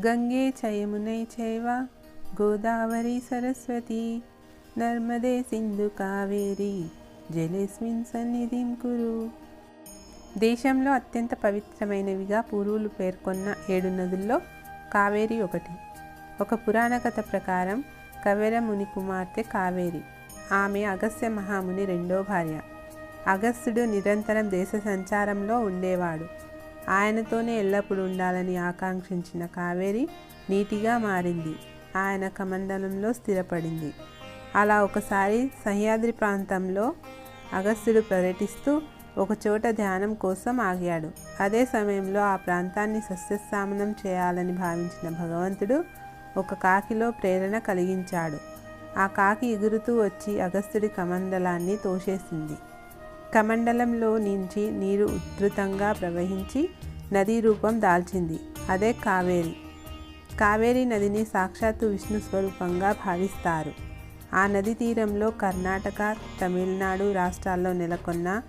గంగే చయమునై చైవ గోదావరి సరస్వతి నర్మదే సింధు కావేరి జలేస్మిన్ సన్నిధిం కురు దేశంలో అత్యంత పవిత్రమైనవిగా పూర్వులు పేర్కొన్న ఏడు నదుల్లో కావేరి ఒకటి. ఒక పురాణ కథ ప్రకారం కవెర ముని కుమార్తె కావేరి. ఆమె అగస్త్య మహాముని రెండో భార్య. అగస్త్యుడు నిరంతరం దేశ సంచారంలో ఉండేవాడు. ఆయనతోనే ఎల్లప్పుడూ ఉండాలని ఆకాంక్షించిన కావేరి నీటిగా మారింది. ఆయన కమండలంలో స్థిరపడింది. అలా ఒకసారి సహ్యాద్రి ప్రాంతంలో అగస్త్యుడు పర్యటిస్తూ ఒకచోట ధ్యానం కోసం ఆగాడు. అదే సమయంలో ఆ ప్రాంతాన్ని సస్యశామనం చేయాలని భావించిన భగవంతుడు ఒక కాకిలో ప్రేరణ కలిగించాడు. ఆ కాకి ఎగురుతూ వచ్చి అగస్త్యుడి కమండలాన్ని తోసేసింది. కమండలంలో నుంచి నీరు ఉధృతంగా ప్రవహించి నదీ రూపం దాల్చింది. అదే కావేరి. కావేరీ నదిని సాక్షాత్తు విష్ణు స్వరూపంగా భావిస్తారు. ఆ నది తీరంలో కర్ణాటక తమిళనాడు రాష్ట్రాల్లో నెలకొన్న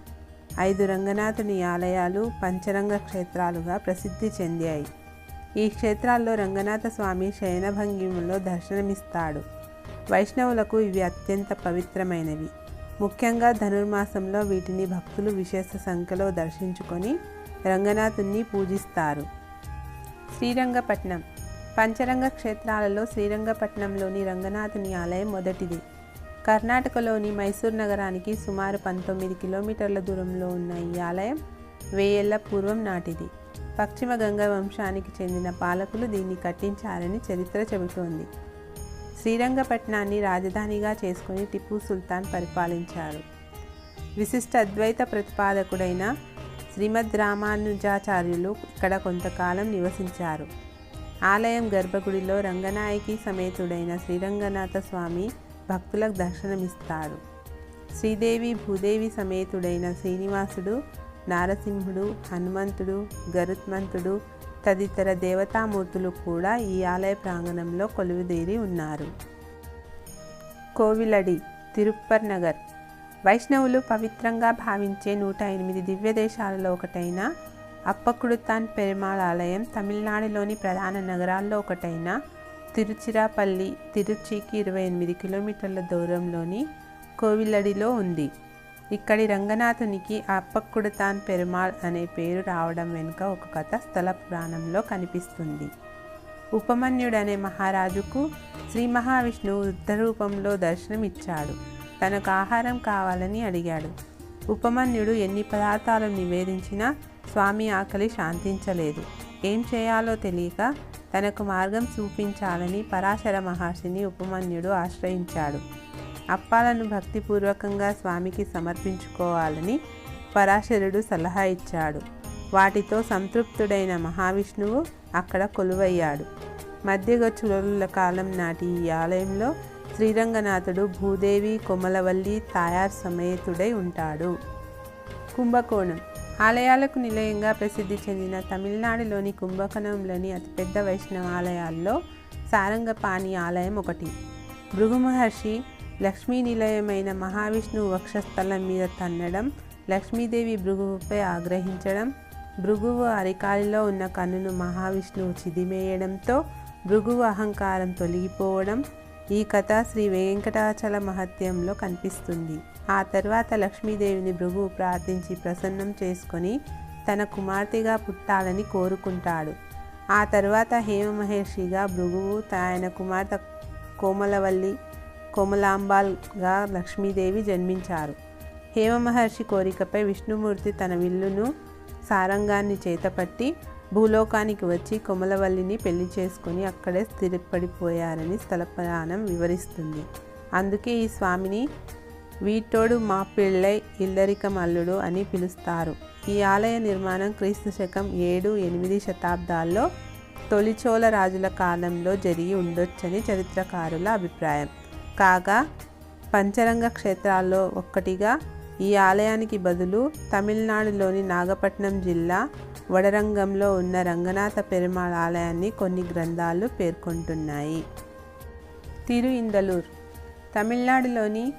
ఐదు రంగనాథుని ఆలయాలు పంచరంగ క్షేత్రాలుగా ప్రసిద్ధి చెందాయి. ఈ క్షేత్రాల్లో రంగనాథ స్వామి శయనభంగిమలో దర్శనమిస్తాడు. వైష్ణవులకు ఇవి అత్యంత పవిత్రమైనవి. ముఖ్యంగా ధనుర్మాసంలో వీటిని భక్తులు విశేష సంఖ్యలో దర్శించుకొని రంగనాథుని పూజిస్తారు. శ్రీరంగపట్నం. పంచరంగ క్షేత్రాలలో శ్రీరంగపట్నంలోని రంగనాథుని ఆలయం మొదటిది. కర్ణాటకలోని మైసూర్ నగరానికి సుమారు పంతొమ్మిది కిలోమీటర్ల దూరంలో ఉన్న ఈ ఆలయం వేయేళ్ళ పూర్వం నాటిది. పశ్చిమ గంగా వంశానికి చెందిన పాలకులు దీన్ని కట్టించారని చరిత్ర చెబుతోంది. శ్రీరంగపట్నాన్ని రాజధానిగా చేసుకుని టిప్పు సుల్తాన్ పరిపాలించారు. విశిష్ట అద్వైత ప్రతిపాదకుడైన శ్రీమద్ రామానుజాచార్యులు ఇక్కడ కొంతకాలం నివసించారు. ఆలయం గర్భగుడిలో రంగనాయకి సమేతుడైన శ్రీరంగనాథ స్వామి భక్తులకు దర్శనమిస్తాడు శ్రీదేవి భూదేవి సమేతుడైన శ్రీనివాసుడు నారసింహుడు హనుమంతుడు గరుత్మంతుడు తదితర దేవతామూర్తులు కూడా ఈ ఆలయ ప్రాంగణంలో కొలువుదీరి ఉన్నారు. కోవిలడి తిరుప్పర్ నగర్. వైష్ణవులు పవిత్రంగా భావించే నూట ఎనిమిది దివ్య దేశాలలో ఒకటైన అప్పకుడుతాన్ పెరుమాళ్ ఆలయం తమిళనాడులోని ప్రధాన నగరాల్లో ఒకటైన తిరుచిరాపల్లి తిరుచికి ఇరవై ఎనిమిది కిలోమీటర్ల దూరంలోని కోవిలడిలో ఉంది. ఇక్కడి రంగనాథునికి అప్పక్కుడుతాన్ పెరుమాళ్ అనే పేరు రావడం వెనుక ఒక కథ స్థల పురాణంలో కనిపిస్తుంది. ఉపమన్యుడనే మహారాజుకు శ్రీ మహావిష్ణువు వృద్ధరూపంలో దర్శనమిచ్చాడు. తనకు ఆహారం కావాలని అడిగాడు. ఉపమన్యుడు ఎన్ని పదార్థాలు నివేదించినా స్వామి ఆకలి శాంతించలేదు. ఏం చేయాలో తెలియక తనకు మార్గం చూపించాలని పరాశర మహర్షిని ఉపమన్యుడు ఆశ్రయించాడు. అప్పాలను భక్తిపూర్వకంగా స్వామికి సమర్పించుకోవాలని పరాశరుడు సలహా ఇచ్చాడు. వాటితో సంతృప్తుడైన మహావిష్ణువు అక్కడ కొలువయ్యాడు. మధ్యగచ్చుల కాలం నాటి ఈ ఆలయంలో శ్రీరంగనాథుడు భూదేవి కొమలవల్లి తాయార్ సమేతుడై ఉంటాడు. కుంభకోణం. ఆలయాలకు నిలయంగా ప్రసిద్ధి చెందిన తమిళనాడులోని కుంభకోణంలోని అతిపెద్ద వైష్ణవ ఆలయాల్లో సారంగపాణి ఆలయం ఒకటి. భృగు మహర్షి లక్ష్మీ నిలయమైన మహావిష్ణువు వక్షస్థలం మీద తన్నడం లక్ష్మీదేవి భృగువుపై ఆగ్రహించడం భృగువు అరికాలిలో ఉన్న కన్నును మహావిష్ణువు చిదిమేయడంతో భృగువు అహంకారం తొలగిపోవడం ఈ కథ శ్రీ వెంకటాచల మహత్యంలో కనిపిస్తుంది. ఆ తర్వాత లక్ష్మీదేవిని భృగువు ప్రార్థించి ప్రసన్నం చేసుకొని తన కుమార్తెగా పుట్టాలని కోరుకుంటాడు. ఆ తర్వాత హేమ మహర్షిగా భృగువు ఆయన కుమార్తె కోమలవల్లి కోమలాంబాల్గా లక్ష్మీదేవి జన్మించారు. హేమ మహర్షి కోరికపై విష్ణుమూర్తి తన విల్లును సారంగాన్ని చేతపట్టి భూలోకానికి వచ్చి కొమలవల్లిని పెళ్ళి చేసుకుని అక్కడే స్థిరపడిపోయారని స్థల పురాణం వివరిస్తుంది. అందుకే ఈ స్వామిని వీటోడు మా పిళ్ళై ఇల్లరికం అని పిలుస్తారు. ఈ ఆలయ నిర్మాణం క్రీస్తు శకం ఏడు ఎనిమిది శతాబ్దాల్లో తొలిచోళ రాజుల కాలంలో జరిగి ఉండొచ్చని చరిత్రకారుల అభిప్రాయం. కాగా పంచరంగ క్షేత్రాల్లో ఒక్కటిగా ఈ ఆలయానికి బదులు తమిళనాడులోని నాగపట్నం జిల్లా వడరంగంలో ఉన్న రంగనాథ పెరుమాళ్ ఆలయాన్ని కొన్ని గ్రంథాలు పేర్కొంటున్నాయి. తిరు ఇందలూర్ తమిళనాడులోని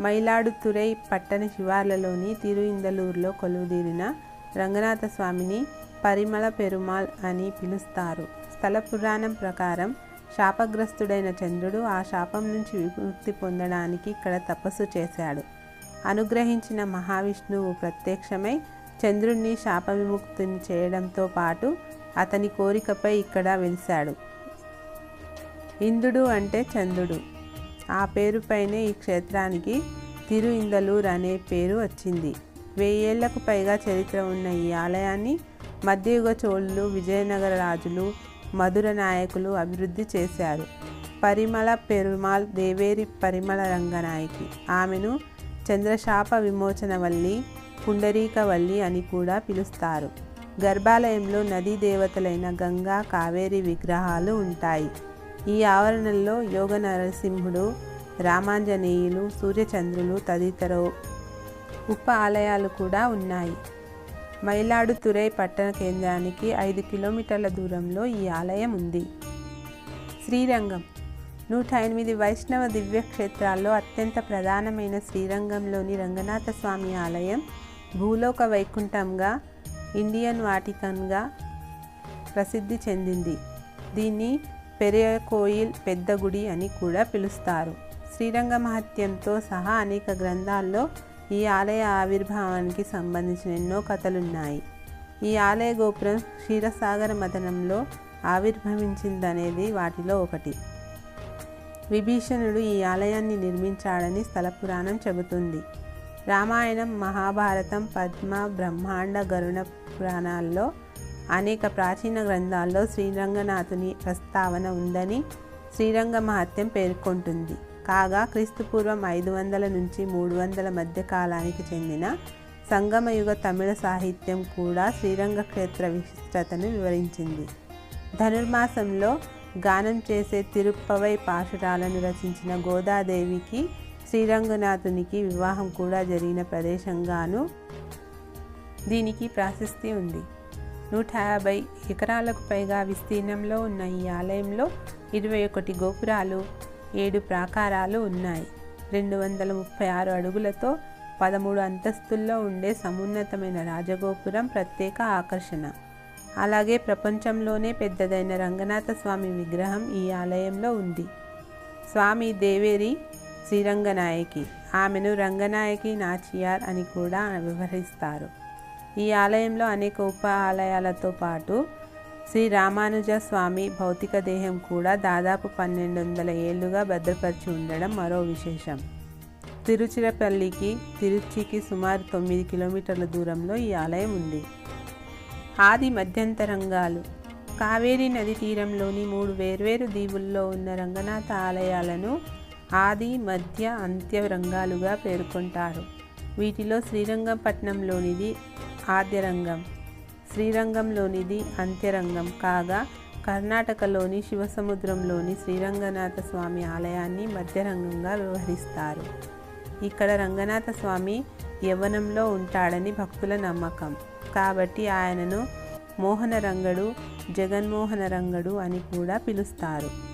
మైలాడుతురై పట్టణ శివార్లలోని తిరు ఇందలూరులో కొలువుదీరిన రంగనాథ స్వామిని పరిమళ పెరుమాల్ అని పిలుస్తారు. స్థల పురాణం ప్రకారం శాపగ్రస్తుడైన చంద్రుడు ఆ శాపం నుంచి విముక్తి పొందడానికి ఇక్కడ తపస్సు చేశాడు. అనుగ్రహించిన మహావిష్ణువు ప్రత్యక్షమై చంద్రుణ్ణి శాప విముక్తిని చేయడంతో పాటు అతని కోరికపై ఇక్కడ వెలిశాడు. ఇంద్రుడు అంటే చంద్రుడు. ఆ పేరుపైనే ఈ క్షేత్రానికి తిరు ఇందలూర్ అనే పేరు వచ్చింది. వెయ్యేళ్ళకు పైగా చరిత్ర ఉన్న ఈ ఆలయాన్ని మధ్యయుగ చోళులు విజయనగర రాజులు మధుర నాయకులు అభివృద్ధి చేశారు. పరిమళ పెరుమాల్ దేవేరి పరిమళ రంగనాయకి. ఆమెను చంద్రశాప విమోచనవల్లి పుండరీకవల్లి అని కూడా పిలుస్తారు. గర్భాలయంలో నదీ దేవతలైన గంగా కావేరి విగ్రహాలు ఉంటాయి. ఈ ఆవరణలో యోగ నరసింహుడు రామాంజనేయులు సూర్యచంద్రులు తదితర ఉప ఆలయాలు కూడా ఉన్నాయి. మైలాడుతురై పట్టణ కేంద్రానికి ఐదు కిలోమీటర్ల దూరంలో ఈ ఆలయం ఉంది. శ్రీరంగం. నూట ఎనిమిది వైష్ణవ దివ్యక్షేత్రాల్లో అత్యంత ప్రధానమైన శ్రీరంగంలోని రంగనాథ స్వామి ఆలయం భూలోక వైకుంఠంగా ఇండియన్ వాటికన్గా ప్రసిద్ధి చెందింది. దీన్ని పెరియకోయిల్ పెద్ద గుడి అని కూడా పిలుస్తారు. శ్రీరంగ మహత్యంతో సహా అనేక గ్రంథాల్లో ఈ ఆలయ ఆవిర్భావానికి సంబంధించిన ఎన్నో కథలున్నాయి. ఈ ఆలయ గోపురం క్షీరసాగర మదనంలో ఆవిర్భవించిందనేది వాటిలో ఒకటి. విభీషణుడు ఈ ఆలయాన్ని నిర్మించాడని స్థల పురాణం చెబుతుంది. రామాయణం మహాభారతం పద్మ బ్రహ్మాండ గరుణ పురాణాల్లో అనేక ప్రాచీన గ్రంథాల్లో శ్రీరంగనాథుని ప్రస్తావన ఉందని శ్రీరంగ మహత్యం పేర్కొంటుంది. కాగా క్రీస్తుపూర్వం ఐదు వందల నుంచి మూడు వందల మధ్య కాలానికి చెందిన సంగమయుగ తమిళ సాహిత్యం కూడా శ్రీరంగ క్షేత్ర విశిష్టతను వివరించింది. ధనుర్మాసంలో గానం చేసే తిరుప్పవై పాశురాలను రచించిన గోదాదేవికి శ్రీరంగనాథునికి వివాహం కూడా జరిగిన ప్రదేశంగాను దీనికి ప్రాశస్తి ఉంది. నూట యాభై ఎకరాలకు పైగా విస్తీర్ణంలో ఉన్న ఈ ఆలయంలో ఇరవై ఒకటి గోపురాలు ఏడు ప్రాకారాలు ఉన్నాయి. రెండు వందల ముప్పై ఆరు అడుగులతో పదమూడు అంతస్తుల్లో ఉండే సమున్నతమైన రాజగోపురం ప్రత్యేక ఆకర్షణ. అలాగే ప్రపంచంలోనే పెద్దదైన రంగనాథ స్వామి విగ్రహం ఈ ఆలయంలో ఉంది. స్వామి దేవేరి శ్రీరంగనాయకి. ఆమెను రంగనాయకి నాచియార్ అని కూడా వ్యవహరిస్తారు. ఈ ఆలయంలో అనేక ఉప ఆలయాలతో పాటు శ్రీ రామానుజ స్వామి భౌతిక దేహం కూడా దాదాపు పన్నెండు వందల ఏళ్ళుగా భద్రపరిచి ఉండడం మరో విశేషం. తిరుచిరపల్లికి తిరుచికి సుమారు తొమ్మిది కిలోమీటర్ల దూరంలో ఈ ఆలయం ఉంది. ఆది మధ్యంతరంగాలు. కావేరీ నది తీరంలోని మూడు వేర్వేరు దీవుల్లో ఉన్న రంగనాథ ఆలయాలను ఆది మధ్య అంత్య రంగాలుగా పేర్కొంటారు. వీటిలో శ్రీరంగపట్నంలోనిది ఆద్యరంగం. శ్రీరంగంలోనిది అంత్యరంగం కాగా కర్ణాటకలోని శివసముద్రంలోని శ్రీరంగనాథ స్వామి ఆలయాన్ని మధ్యరంగంగా వ్యవహరిస్తారు. ఇక్కడ రంగనాథ స్వామి యవ్వనంలో ఉంటాడని భక్తుల నమ్మకం. కాబట్టి ఆయనను మోహన రంగడు జగన్మోహన రంగడు అని కూడా పిలుస్తారు.